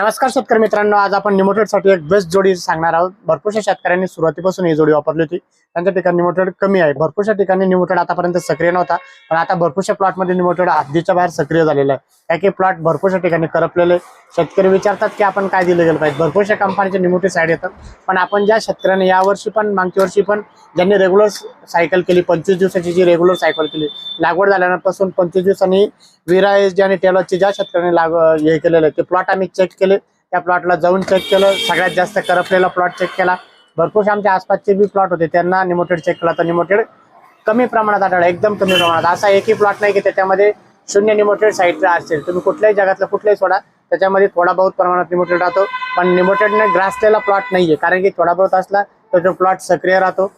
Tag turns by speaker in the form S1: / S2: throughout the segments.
S1: नमस्कार शेतकरी मित्रांनो आज आपण निमोटेडसाठी एक बेस्ट जोडी सांगणार आहोत. भरपूरशा शेतकऱ्यांनी सुरुवातीपासून ही जोडी वापरली होती. त्यांच्या ठिकाणी निमोटेड कमी आहे. भरपूरशा ठिकाणी निमोटेड आतापर्यंत सक्रिय नव्हता पण आता भरपूरशा प्लॉटमध्ये निमोटेड हद्दीच्या बाहेर सक्रिय झालेला आहे. काही प्लॉट भरपूरशा ठिकाणी करपलेले शेतकरी विचारतात की आपण काय दिलं गेलं पाहिजे. भरपूरशा कंपनीचे निमोटेड साईड येतात. पण आपण ज्या शेतकऱ्यांनी यावर्षी पण मागच्या वर्षी पण ज्यांनी रेग्युलर सायकल केली पंचवीस दिवसाची जी रेग्युलर सायकल केली लागवड झाल्यापासून पंचवीस दिवसांनी विरा एस जी आणि टेलरची ज्या शेतकऱ्यांनी लाग हे केलेलं आहे ते प्लॉट आम्ही चेक केले. त्या प्लॉटला जाऊन चेक केलं. सगळ्यात जास्त करपलेला प्लॉट चेक केला. भरपूरशा आमच्या आसपासचे बी प्लॉट होते. त्यांना निमोटेड चेक केला. तर निमोटेड कमी प्रमाणात आढळला. एकदम कमी प्रमाणात. असा एकही प्लॉट नाही की त्याच्यामध्ये शून्य निमोटेड साईड असेल तुम्ही कुठल्याही जगातलं कुठल्याही सोडा. त्याच्यामध्ये थोडा बहुत प्रमाणात निमोटेड राहतो. पण निमोटेडने ग्रासलेला प्लॉट नाहीये. कारण की थोडा बहुत असला तर तो प्लॉट सक्रिय राहतो.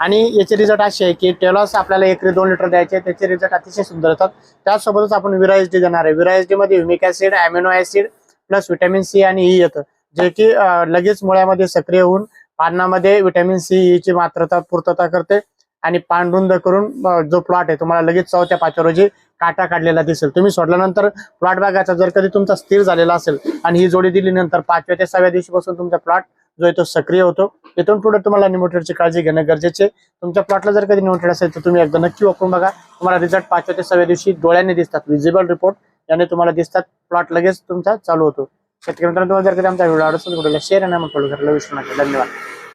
S1: आणि याचे रिझल्ट असे आहे की टेलॉस आपल्याला एकरी दोन लिटर द्यायचे. त्याचे रिझल्ट अतिशय सुंदर होतात. त्यासोबतच आपण विरा एस डी देणार आहे. विरा एस डी मध्ये युमिक acid amino acid plus vitamin C आणि ई येतं. जे की लगेच मुळ्यामध्ये सक्रिय होऊन पानामध्ये व्हिटॅमिन सी ची मात्रता पूर्तता करते. आणि पांढरुंद करून जो प्लॉट आहे तुम्हाला लगेच चौथ्या पाचव्या रोजी काटा काढलेला दिसेल. तुम्ही सोडल्यानंतर प्लॉट बागाचा जर कधी तुमचा स्थिर झालेला असेल आणि ही जोडी दिली नंतर पाचव्या ते सहाव्या दिवशीपासून तुमचा प्लॉट जो आहे तो सक्रिय होतो. इथून पुढे तुम्हाला निमोटेडची काळजी घेणं गरजेचे तुमच्या प्लॉटला जर कधी निमोटेड असेल तर तुम्ही एकदा नक्की वापरून बघा. तुम्हाला रिझल्ट पाचव्या ते सहाव्या दिवशी डोळ्याने दिसतात. विजिबल रिपोर्ट याने तुम्हाला दिसतात. प्लॉट लगेच तुमचा चालू होतो. शेतकरी मित्रांनो तुम्हाला जर कधी आमचा व्हिडिओ आवडत असेल व्हिडिओला शेअर आणि फॉलो करायला विसरू नका. धन्यवाद.